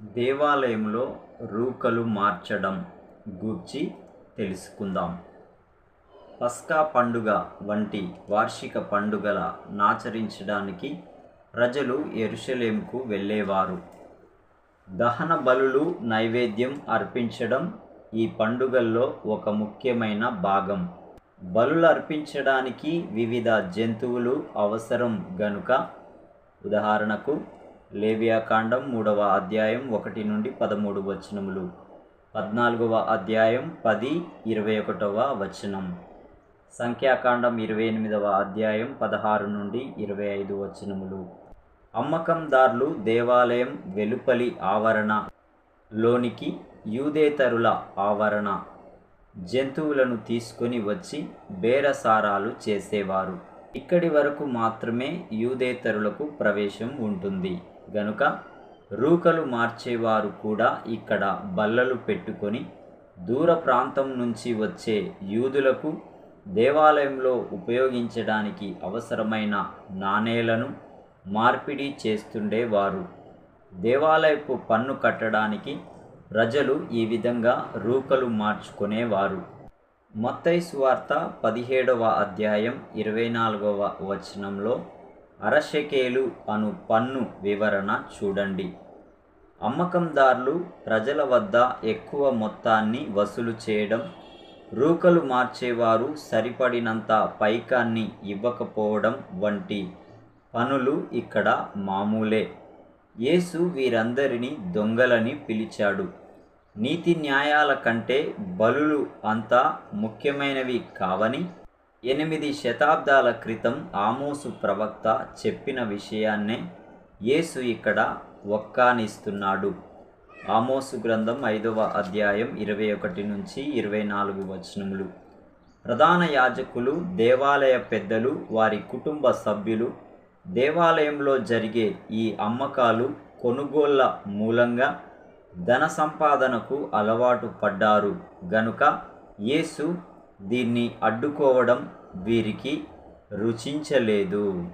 దేవాలయంలో రూకలు మార్చడం గూర్చి తెలుసుకుందాం. పస్కా పండుగ వంటి వార్షిక పండుగల నాచరించడానికి ప్రజలు యెరూషలేముకు వెళ్ళేవారు. దహన బలులు నైవేద్యం అర్పించడం ఈ పండుగల్లో ఒక ముఖ్యమైన భాగం. బలులు అర్పించడానికి వివిధ జంతువులు అవసరం గనుక ఉదాహరణకు లేవియాకాండం మూడవ అధ్యాయం ఒకటి నుండి పదమూడు వచనములు. పద్నాలుగవ అధ్యాయం పది ఇరవై ఒకటవ వచనం. సంఖ్యాకాండం ఇరవై ఎనిమిదవ అధ్యాయం పదహారు నుండి ఇరవై ఐదు వచనములు. అమ్మకందారులు దేవాలయం వెలుపలి ఆవరణ లోనికి యూదేతరుల ఆవరణ జంతువులను తీసుకొని వచ్చి బేరసారాలు చేసేవారు. ఇక్కడి వరకు మాత్రమే యూదేతరులకు ప్రవేశం ఉంటుంది. గనుక రూకలు మార్చేవారు కూడా ఇక్కడ బల్లలు పెట్టుకొని దూర ప్రాంతం నుంచి వచ్చే యూదులకు దేవాలయంలో ఉపయోగించడానికి అవసరమైన నాణేలను మార్పిడి చేస్తుండేవారు. దేవాలయపు పన్ను కట్టడానికి ప్రజలు ఈ విధంగా రూకలు మార్చుకునేవారు. మత్తయి సువార్త పదిహేడవ అధ్యాయం ఇరవై నాలుగవ వచనంలో అరషకేలు అను పన్ను వివరణ చూడండి. అమ్మకందారులు ప్రజల వద్ద ఎక్కువ మొత్తాన్ని వసూలు చేయడం రూకలు మార్చేవారు సరిపడినంత పైకాన్ని ఇవ్వకపోవడం వంటి పనులు ఇక్కడ మామూలే. యేసు వీరందరినీ దొంగలని పిలిచాడు. నీతి న్యాయాల కంటే బలులు అంత ముఖ్యమైనవి కావని ఎనిమిది శతాబ్దాల క్రితం ఆమోసు ప్రవక్త చెప్పిన విషయాన్నే యేసు ఇక్కడ ఒక్కానిస్తున్నాడు ఆమోసు గ్రంథం ఐదవ అధ్యాయం ఇరవై ఒకటి నుంచి ఇరవై నాలుగు వచనములు. ప్రధాన యాజకులు దేవాలయ పెద్దలు వారి కుటుంబ సభ్యులు దేవాలయంలో జరిగే ఈ అమ్మకాలు కొనుగోళ్ళ మూలంగా ధన సంపాదనకు అలవాటు పడ్డారు. గనుక యేసు దీన్ని అడ్డుకోవడం వీరికి రుచించలేదు.